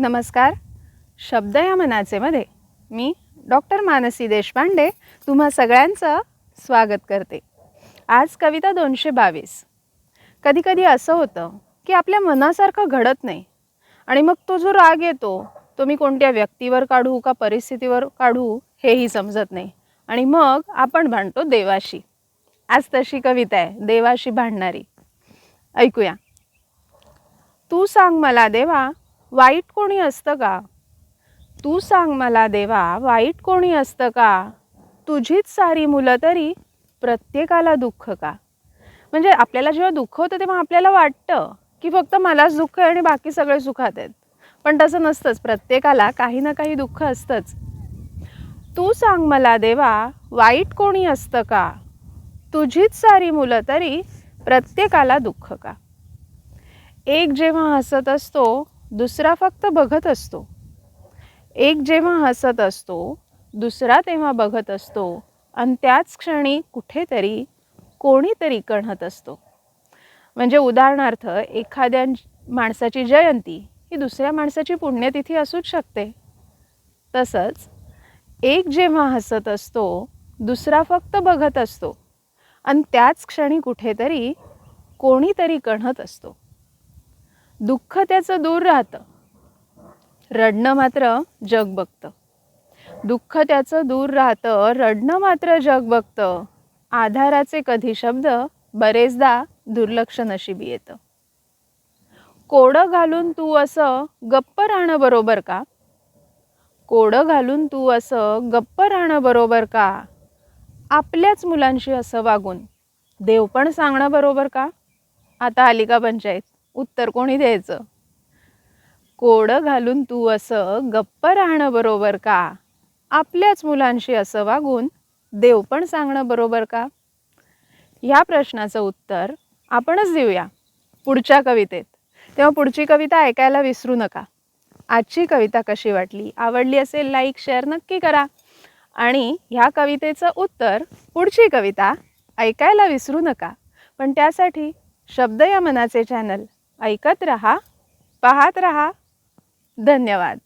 नमस्कार. शब्द या मनाचेमध्ये मी डॉक्टर मानसी देशपांडे तुम्हा सगळ्यांचं स्वागत करते. आज कविता दोनशे बावीस. कधीकधी असं होतं की आपल्या मनासारखं घडत नाही आणि मग तो जो राग येतो तो मी कोणत्या व्यक्तीवर काढू का परिस्थितीवर काढू हेही समजत नाही. आणि मग आपण भांडतो देवाशी. आज तशी कविता आहे देवाशी भांडणारी. ऐकूया. तू सांग मला देवा वाईट कोणी असतं का? तू सांग मला देवा वाईट कोणी असतं का? तुझीच सारी मुलं तरी प्रत्येकाला दुःख का? म्हणजे आपल्याला जेव्हा दुःख होतं तेव्हा आपल्याला वाटतं की फक्त मलाच दुःख आहे आणि बाकी सगळे सुखात आहेत. पण तसं नसतंच प्रत्येकाला काही ना काही दुःख असतंच. तू सांग मला देवा वाईट कोणी असतं का? तुझीच सारी मुलं तरी प्रत्येकाला दुःख का? एक जेव्हा हसत असतो दुसरा फक्त बघत असतो. एक जेव्हा हसत असतो दुसरा तेव्हा बघत असतो आणि त्याच क्षणी कुठेतरी कोणीतरी कणहत असतो. म्हणजे उदाहरणार्थ एखाद्या माणसाची जयंती ही दुसऱ्या माणसाची पुण्यतिथी असूच शकते. तसंच एक जेव्हा हसत असतो दुसरा फक्त बघत असतो आणि त्याच क्षणी कुठेतरी कोणीतरी कणहत असतो. दुःख त्याचं दूर राहतं. रडणं मात्र जग बघतं. दुःख त्याचं दूर राहतं रडणं मात्र जग बघतं. आधाराचे कधी शब्द बरेचदा दुर्लक्ष नशिबी येतं. कोडं घालून तू असं गप्प राहणं बरोबर का? कोडं घालून तू असं गप्प राहणं बरोबर का? आपल्याच मुलांशी असं वागून देव पण सांगणं बरोबर का? आता आली का पंचायत? उत्तर कोणी द्यायचं? कोडं घालून तू असं गप्प राहणं बरोबर का? आपल्याच मुलांशी असं वागून देव पण सांगणं बरोबर का? ह्या प्रश्नाचं उत्तर आपणच देऊया पुढच्या कवितेत. तेव्हा पुढची कविता ऐकायला विसरू नका. आजची कविता कशी वाटली? आवडली असेल लाईक शेअर नक्की करा. आणि ह्या कवितेचं उत्तर पुढची कविता ऐकायला विसरू नका. पण त्यासाठी शब्द या मनाचे चॅनल ऐकत रहा पाहत रहा. धन्यवाद.